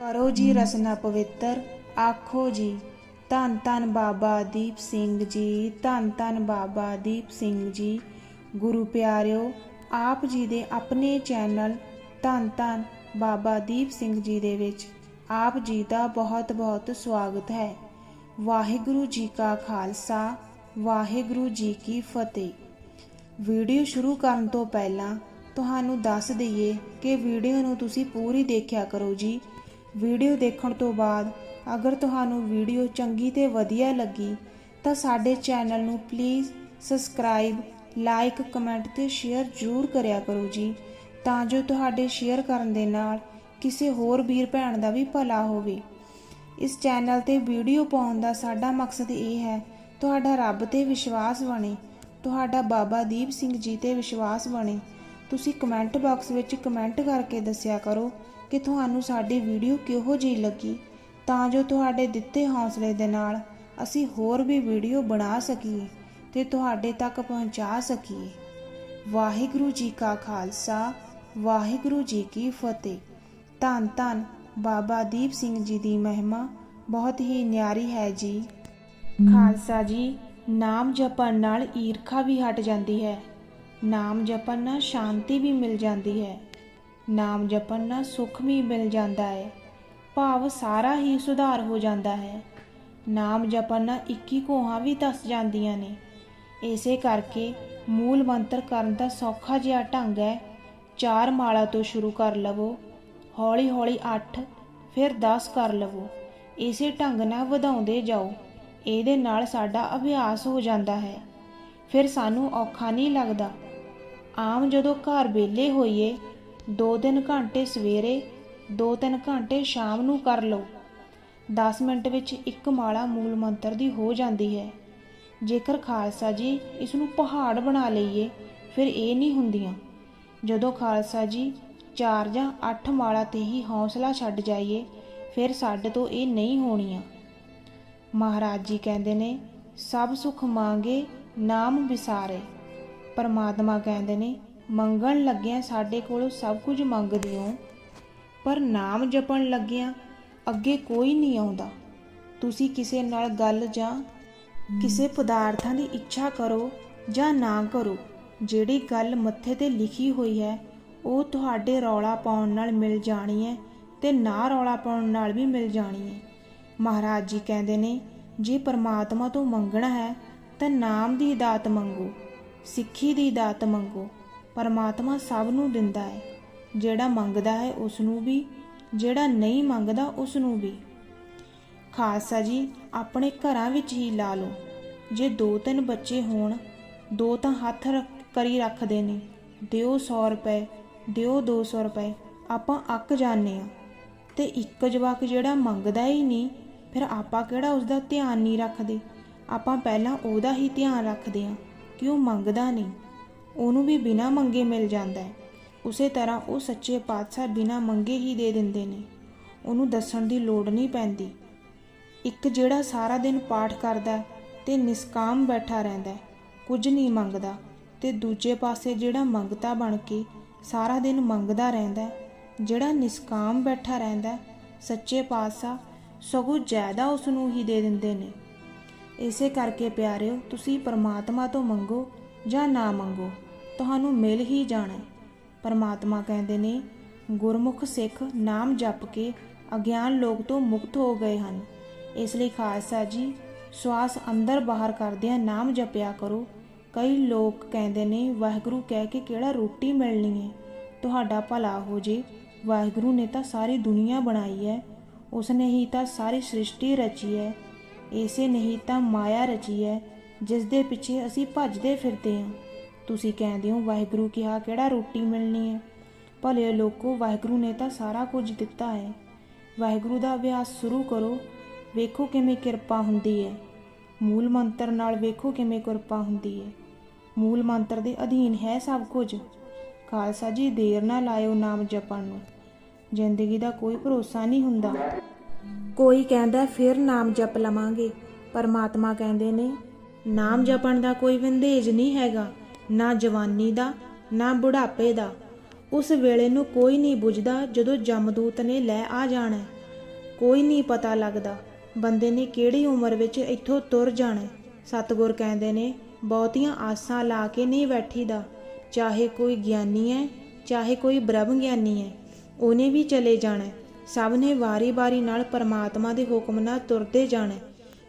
ਕਰੋ ਜੀ ਰਸਨਾ ਪਵਿੱਤਰ, ਆਖੋ ਜੀ, ਧੰਨ ਧੰਨ ਬਾਬਾ ਦੀਪ ਸਿੰਘ ਜੀ, ਧੰਨ ਧੰਨ ਬਾਬਾ ਦੀਪ ਸਿੰਘ ਜੀ। ਗੁਰੂ ਪਿਆਰਿਓ, ਆਪ ਜੀ ਦੇ ਆਪਣੇ ਚੈਨਲ ਧੰਨ ਧੰਨ ਬਾਬਾ ਦੀਪ ਸਿੰਘ ਜੀ ਦੇ ਵਿੱਚ ਆਪ ਜੀ ਦਾ ਬਹੁਤ ਬਹੁਤ ਸਵਾਗਤ ਹੈ। ਵਾਹਿਗੁਰੂ ਜੀ ਕਾ ਖਾਲਸਾ, ਵਾਹਿਗੁਰੂ ਜੀ ਕੀ ਫਤਿਹ। ਵੀਡੀਓ ਸ਼ੁਰੂ ਕਰਨ ਤੋਂ ਪਹਿਲਾਂ ਤੁਹਾਨੂੰ ਦੱਸ ਦਈਏ ਕਿ ਵੀਡੀਓ ਨੂੰ ਤੁਸੀਂ ਪੂਰੀ ਦੇਖਿਆ ਕਰੋ ਜੀ। ਵੀਡੀਓ ਦੇਖਣ ਤੋਂ ਬਾਅਦ ਅਗਰ ਤੁਹਾਨੂੰ ਵੀਡੀਓ ਚੰਗੀ ਤੇ ਵਧੀਆ ਲੱਗੀ, ਤਾਂ ਸਾਡੇ ਚੈਨਲ ਨੂੰ ਪਲੀਜ਼ ਸਬਸਕ੍ਰਾਈਬ ਲਾਈਕ ਕਮੈਂਟ ਤੇ ਸ਼ੇਅਰ ਜ਼ਰੂਰ ਕਰਿਆ ਕਰੋ ਜੀ। ਤਾਂ ਜੋ ਤੁਹਾਡੇ ਸ਼ੇਅਰ ਕਰਨ ਦੇ ਨਾਲ ਕਿਸੇ ਹੋਰ ਵੀਰ ਭੈਣ ਦਾ ਵੀ ਭਲਾ ਹੋਵੇ। ਇਸ ਚੈਨਲ ਤੇ ਵੀਡੀਓ ਪਾਉਣ ਦਾ ਸਾਡਾ ਮਕਸਦ ਇਹ ਹੈ, ਤੁਹਾਡਾ ਰੱਬ ਤੇ ਵਿਸ਼ਵਾਸ ਬਣੇ, ਤੁਹਾਡਾ ਬਾਬਾ ਦੀਪ ਸਿੰਘ ਜੀ ਤੇ ਵਿਸ਼ਵਾਸ ਬਣੇ। ਤੁਸੀਂ ਕਮੈਂਟ ਬਾਕਸ ਵਿੱਚ ਕਮੈਂਟ ਕਰਕੇ ਦੱਸਿਆ ਕਰੋ ਕਿ ਤੁਹਾਨੂੰ ਸਾਡੀ ਵੀਡੀਓ ਕਿਹੋ ਜਿਹੀ ਲੱਗੀ, ਤਾਂ ਜੋ ਤੁਹਾਡੇ ਦਿੱਤੇ ਹੌਸਲੇ ਦੇ ਨਾਲ ਅਸੀਂ ਹੋਰ ਵੀ ਵੀਡੀਓ ਬਣਾ ਸਕੀਏ ਤੇ ਤੁਹਾਡੇ ਤੱਕ ਪਹੁੰਚਾ ਸਕੀਏ। ਵਾਹਿਗੁਰੂ ਜੀ ਕਾ ਖਾਲਸਾ, ਵਾਹਿਗੁਰੂ ਜੀ ਕੀ ਫਤਿਹ। ਧੰਨ ਧੰਨ ਬਾਬਾ ਦੀਪ ਸਿੰਘ ਜੀ ਦੀ ਮਹਿਮਾ, ਬਹੁਤ ਹੀ ਨਿਆਰੀ ਹੈ ਜੀ। ਖਾਲਸਾ ਜੀ, ਨਾਮ ਜਪਣ ਨਾਲ ਈਰਖਾ ਵੀ ਹਟ ਜਾਂਦੀ ਹੈ। ਨਾਮ ਜਪਣ ਨਾਲ ਸ਼ਾਂਤੀ ਵੀ ਮਿਲ ਜਾਂਦੀ ਹੈ। ਨਾਮ ਜਪਣ ਨਾਲ ਸੁੱਖ ਵੀ ਮਿਲ ਜਾਂਦਾ ਹੈ। ਭਾਵ ਸਾਰਾ ਹੀ ਸੁਧਾਰ ਹੋ ਜਾਂਦਾ ਹੈ। ਨਾਮ ਜਪਣ ਨਾਲ 21 ਕੋਹਾਂ ਵੀ ਦੱਸ ਜਾਂਦੀਆਂ ਨੇ। ਇਸੇ ਕਰਕੇ ਮੂਲ ਮੰਤਰ ਕਰਨ ਦਾ ਸੌਖਾ ਜਿਹਾ ਢੰਗ ਹੈ, ਚਾਰ ਮਾਲਾ ਤੋਂ ਸ਼ੁਰੂ ਕਰ ਲਵੋ ਹੌਲੀ ਹੌਲੀ 8 ਫਿਰ 10 ਕਰ ਲਵੋ। ਇਸੇ ਢੰਗ ਨਾਲ ਵਧਾਉਂਦੇ ਜਾਓ। ਇਹਦੇ ਨਾਲ ਸਾਡਾ ਅਭਿਆਸ ਹੋ ਜਾਂਦਾ ਹੈ। ਫਿਰ ਸਾਨੂੰ ਔਖਾ ਨਹੀਂ ਲੱਗਦਾ। ਆਮ ਜਦੋਂ ਘਰ ਵਿਹਲੇ ਹੋਈਏ 2-3 ਘੰਟੇ ਸਵੇਰੇ 2-3 ਘੰਟੇ ਸ਼ਾਮ ਨੂੰ ਕਰ ਲਓ। 10 ਮਿੰਟ ਵਿੱਚ ਇੱਕ ਮਾਲਾ ਮੂਲ ਮੰਤਰ ਦੀ ਹੋ ਜਾਂਦੀ ਹੈ। ਜੇਕਰ ਖਾਲਸਾ ਜੀ ਇਸ ਨੂੰ ਪਹਾੜ ਬਣਾ ਲਈਏ, ਫਿਰ ਇਹ ਨਹੀਂ ਹੁੰਦੀਆਂ। ਜਦੋਂ ਖਾਲਸਾ ਜੀ 4 ਜਾਂ 8 ਮਾਲਾ ਤੇ ਹੀ ਹੌਸਲਾ ਛੱਡ ਜਾਈਏ, ਫਿਰ ਸਾਡੇ ਤੋਂ ਇਹ ਨਹੀਂ ਹੋਣੀਆਂ। ਮਹਾਰਾਜ ਜੀ ਕਹਿੰਦੇ ਨੇ, ਸਭ ਸੁਖ ਮੰਗੇ, ਨਾਮ ਵਿਸਾਰੇ। ਪਰਮਾਤਮਾ ਕਹਿੰਦੇ ਨੇ ਮੰਗਣ ਲੱਗਿਆਂ ਸਾਡੇ ਕੋਲੋਂ ਸਭ ਕੁਝ ਮੰਗਦੇ ਹੋ ਪਰ ਨਾਮ ਜਪਣ ਲੱਗਿਆਂ ਅੱਗੇ ਕੋਈ ਨਹੀਂ ਆਉਂਦਾ। ਤੁਸੀਂ ਕਿਸੇ ਨਾਲ ਗੱਲ ਜਾਂ ਕਿਸੇ ਪਦਾਰਥਾਂ ਦੀ ਇੱਛਾ ਕਰੋ ਜਾਂ ਨਾ ਕਰੋ ਜਿਹੜੀ ਗੱਲ ਮੱਥੇ ਤੇ ਲਿਖੀ ਹੋਈ ਹੈ ਉਹ ਤੁਹਾਡੇ ਰੌਲਾ ਪਾਉਣ ਨਾਲ ਮਿਲ ਜਾਣੀ ਹੈ ਤੇ ਨਾ ਰੌਲਾ ਪਾਉਣ ਨਾਲ ਵੀ ਮਿਲ ਜਾਣੀ ਹੈ। ਮਹਾਰਾਜ ਜੀ ਕਹਿੰਦੇ ਨੇ ਜੇ ਪਰਮਾਤਮਾ ਤੋਂ ਮੰਗਣਾ ਹੈ ਤਾਂ ਨਾਮ ਦੀ ਦਾਤ ਮੰਗੋ ਸਿੱਖੀ ਦੀ ਦਾਤ ਮੰਗੋ ਪਰਮਾਤਮਾ ਸਭ ਨੂੰ ਦਿੰਦਾ ਹੈ। ਜਿਹੜਾ ਮੰਗਦਾ ਹੈ ਉਸ ਨੂੰ ਵੀ, ਜਿਹੜਾ ਨਹੀਂ ਮੰਗਦਾ ਉਸ ਨੂੰ ਵੀ। ਖਾਲਸਾ ਜੀ, ਆਪਣੇ ਘਰਾਂ ਵਿੱਚ ਹੀ ਲਾ ਲਓ। ਜੇ ਦੋ ਤਿੰਨ ਬੱਚੇ ਹੋਣ, ਦੋ ਤਾਂ ਹੱਥ ਰੱਖ- ਕਰੀ ਰੱਖਦੇ ਨੇ। ਦਿਓ 100 ਰੁਪਏ, ਦਿਓ 200 ਰੁਪਏ, ਆਪਾਂ ਅੱਕ ਜਾਂਦੇ ਆ ਤੇ ਇੱਕ ਜਵਾਕ ਜਿਹੜਾ ਮੰਗਦਾ ਹੀ ਨਹੀਂ, ਫਿਰ ਆਪਾਂ ਕਿਹੜਾ ਉਸ ਦਾ ਧਿਆਨ ਨਹੀਂ ਰੱਖਦੇ? ਆਪਾਂ ਪਹਿਲਾਂ ਉਹਦਾ ਹੀ ਧਿਆਨ ਰੱਖਦੇ ਆ ਕਿ ਉਹ ਮੰਗਦਾ ਨਹੀਂ। ਉਹਨੂੰ ਵੀ ਬਿਨਾਂ ਮੰਗੇ ਮਿਲ ਜਾਂਦਾ ਹੈ। ਉਸੇ ਤਰ੍ਹਾਂ ਉਹ ਸੱਚੇ ਪਾਤਸ਼ਾਹ ਬਿਨਾਂ ਮੰਗੇ ਹੀ ਦੇ ਦਿੰਦੇ ਨੇ। ਉਹਨੂੰ ਦੱਸਣ ਦੀ ਲੋੜ ਨਹੀਂ ਪੈਂਦੀ। ਇੱਕ ਜਿਹੜਾ ਸਾਰਾ ਦਿਨ ਪਾਠ ਕਰਦਾ ਤੇ ਨਿਸਕਾਮ ਬੈਠਾ ਰਹਿੰਦਾ ਕੁਝ ਨਹੀਂ ਮੰਗਦਾ ਤੇ ਦੂਜੇ ਪਾਸੇ ਜਿਹੜਾ ਮੰਗਤਾ ਬਣ ਕੇ ਸਾਰਾ ਦਿਨ ਮੰਗਦਾ ਰਹਿੰਦਾ ਜਿਹੜਾ ਨਿਸਕਾਮ ਬੈਠਾ ਰਹਿੰਦਾ ਸੱਚੇ ਪਾਤਸ਼ਾਹ ਸਗੋਂ ਜ਼ਿਆਦਾ ਉਸ ਨੂੰ ਹੀ ਦੇ ਦਿੰਦੇ ਨੇ। ਇਸੇ ਕਰਕੇ ਪਿਆਰਿਓ, ਤੁਸੀਂ ਪਰਮਾਤਮਾ ਤੋਂ ਮੰਗੋ ਜਾਂ ਨਾ ਮੰਗੋ। ਤੁਹਾਨੂੰ ਮਿਲ ਹੀ ਜਾਣਾ ਪਰਮਾਤਮਾ ਕਹਿੰਦੇ ਨੇ, ਗੁਰਮੁਖ ਸਿੱਖ ਨਾਮ ਜਪ ਕੇ ਅਗਿਆਨ ਲੋਕ ਤੋਂ ਮੁਕਤ ਹੋ ਗਏ ਹਨ। ਇਸ ਲਈ ਖਾਲਸਾ ਜੀ, ਸਵਾਸ ਅੰਦਰ ਬਾਹਰ ਕਰਦਿਆਂ ਨਾਮ ਜਪਿਆ ਕਰੋ। ਕਈ ਲੋਕ ਕਹਿੰਦੇ ਨੇ, ਵਾਹਿਗੁਰੂ ਕਹਿ ਕੇ ਕਿਹੜਾ ਰੋਟੀ ਮਿਲਣੀ ਹੈ? ਤੁਹਾਡਾ ਭਲਾ ਹੋ ਜੇ। ਵਾਹਿਗੁਰੂ ਨੇ ਤਾਂ ਸਾਰੀ ਦੁਨੀਆ ਬਣਾਈ ਹੈ। ਉਸਨੇ ਹੀ ਤਾਂ ਸਾਰੀ ਸ੍ਰਿਸ਼ਟੀ ਰਚੀ ਹੈ। ਇਸੇ ਨਹੀਂ ਤਾਂ ਮਾਇਆ ਰਚੀ ਹੈ ਜਿਸ ਦੇ ਪਿੱਛੇ ਅਸੀਂ ਭੱਜਦੇ ਫਿਰਦੇ ਹਾਂ। ਤੁਸੀਂ ਕਹਿੰਦੇ ਹੋ ਵਾਹਿਗੁਰੂ ਕਿਹਾ ਕਿਹੜਾ ਰੋਟੀ ਮਿਲਣੀ ਹੈ? ਭਲੇ ਲੋਕੋ, ਵਾਹਿਗੁਰੂ ਨੇ ਤਾਂ ਸਾਰਾ ਕੁਝ ਦਿੱਤਾ ਹੈ। ਵਾਹਿਗੁਰੂ ਦਾ ਅਭਿਆਸ ਸ਼ੁਰੂ ਕਰੋ। ਵੇਖੋ ਕਿਵੇਂ ਕਿਰਪਾ ਹੁੰਦੀ ਹੈ। ਮੂਲ ਮੰਤਰ ਨਾਲ ਵੇਖੋ ਕਿਵੇਂ ਕਿਰਪਾ ਹੁੰਦੀ ਹੈ। ਮੂਲ ਮੰਤਰ ਦੇ ਅਧੀਨ ਹੈ ਸਭ ਕੁਝ। ਖਾਲਸਾ ਜੀ, ਦੇਰ ਨਾ ਲਾਇਓ ਨਾਮ ਜਪਣ ਨੂੰ। ਜ਼ਿੰਦਗੀ ਦਾ ਕੋਈ ਭਰੋਸਾ ਨਹੀਂ ਹੁੰਦਾ। ਕੋਈ ਕਹਿੰਦਾ, ਫਿਰ ਨਾਮ ਜਪ ਲਵਾਂਗੇ। ਪਰਮਾਤਮਾ ਕਹਿੰਦੇ ਨੇ, ਨਾਮ ਜਪਣ ਦਾ ਕੋਈ ਵਿੰਦੇਜ ਨਹੀਂ ਹੈਗਾ। ਨਾ ਜਵਾਨੀ ਦਾ, ਨਾ ਬੁਢਾਪੇ ਦਾ ਉਸ ਵੇਲੇ ਨੂੰ ਕੋਈ ਨਹੀਂ ਬੁਝਦਾ ਜਦੋਂ ਜਮਦੂਤ ਨੇ ਲੈ ਆ ਜਾਣਾ ਕੋਈ ਨਹੀਂ ਪਤਾ ਲੱਗਦਾ, ਬੰਦੇ ਨੇ ਕਿਹੜੀ ਉਮਰ ਵਿੱਚ ਇੱਥੋਂ ਤੁਰ ਜਾਣਾ ਹੈ। ਸਤਿਗੁਰ ਕਹਿੰਦੇ ਨੇ, ਬਹੁਤੀਆਂ ਆਸਾਂ ਲਾ ਕੇ ਨਹੀਂ ਬੈਠੀਦਾ ਚਾਹੇ ਕੋਈ ਗਿਆਨੀ ਹੈ ਚਾਹੇ ਕੋਈ ਬ੍ਰਹਮ ਗਿਆਨੀ ਹੈ ਉਹਨੇ ਵੀ ਚਲੇ ਜਾਣਾ ਸਭ ਨੇ ਵਾਰੀ-ਵਾਰੀ ਨਾਲ ਪਰਮਾਤਮਾ ਦੇ ਹੁਕਮ ਨਾਲ ਤੁਰਦੇ ਜਾਣਾ ਹੈ।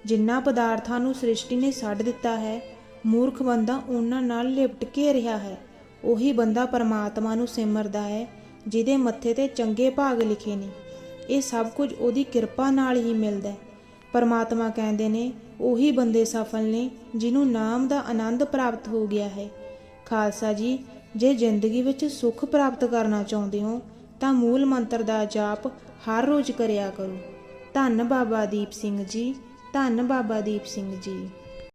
ਜਿੰਨਾ ਪਦਾਰਥਾਂ ਨੂੰ ਸ੍ਰਿਸ਼ਟੀ ਨੇ ਛੱਡ ਦਿੱਤਾ ਹੈ ਮੂਰਖ ਬੰਦਾ ਉਹਨਾਂ ਨਾਲ ਲਿਪਟ ਕੇ ਰਿਹਾ ਹੈ। ਉਹੀ ਬੰਦਾ ਪਰਮਾਤਮਾ ਨੂੰ ਸਿਮਰਦਾ ਹੈ, ਜਿਹਦੇ ਮੱਥੇ ਤੇ ਚੰਗੇ ਭਾਗ ਲਿਖੇ ਨੇ। ਇਹ ਸਭ ਕੁਝ ਉਹਦੀ ਕਿਰਪਾ ਨਾਲ ਹੀ ਮਿਲਦਾ ਹੈ। ਪਰਮਾਤਮਾ ਕਹਿੰਦੇ ਨੇ, ਉਹੀ ਬੰਦੇ ਸਫਲ ਨੇ, ਜਿਹਨੂੰ ਨਾਮ ਦਾ ਆਨੰਦ ਪ੍ਰਾਪਤ ਹੋ ਗਿਆ ਹੈ। ਖਾਲਸਾ ਜੀ, ਜੇ ਜ਼ਿੰਦਗੀ ਵਿੱਚ ਸੁੱਖ ਪ੍ਰਾਪਤ ਕਰਨਾ ਚਾਹੁੰਦੇ ਹੋ, ਤਾਂ ਮੂਲ ਮੰਤਰ ਦਾ ਜਾਪ ਹਰ ਰੋਜ਼ ਕਰਿਆ ਕਰੋ। ਧੰਨ ਬਾਬਾ ਦੀਪ ਸਿੰਘ ਜੀ, ਧੰਨ ਬਾਬਾ ਦੀਪ ਸਿੰਘ ਜੀ।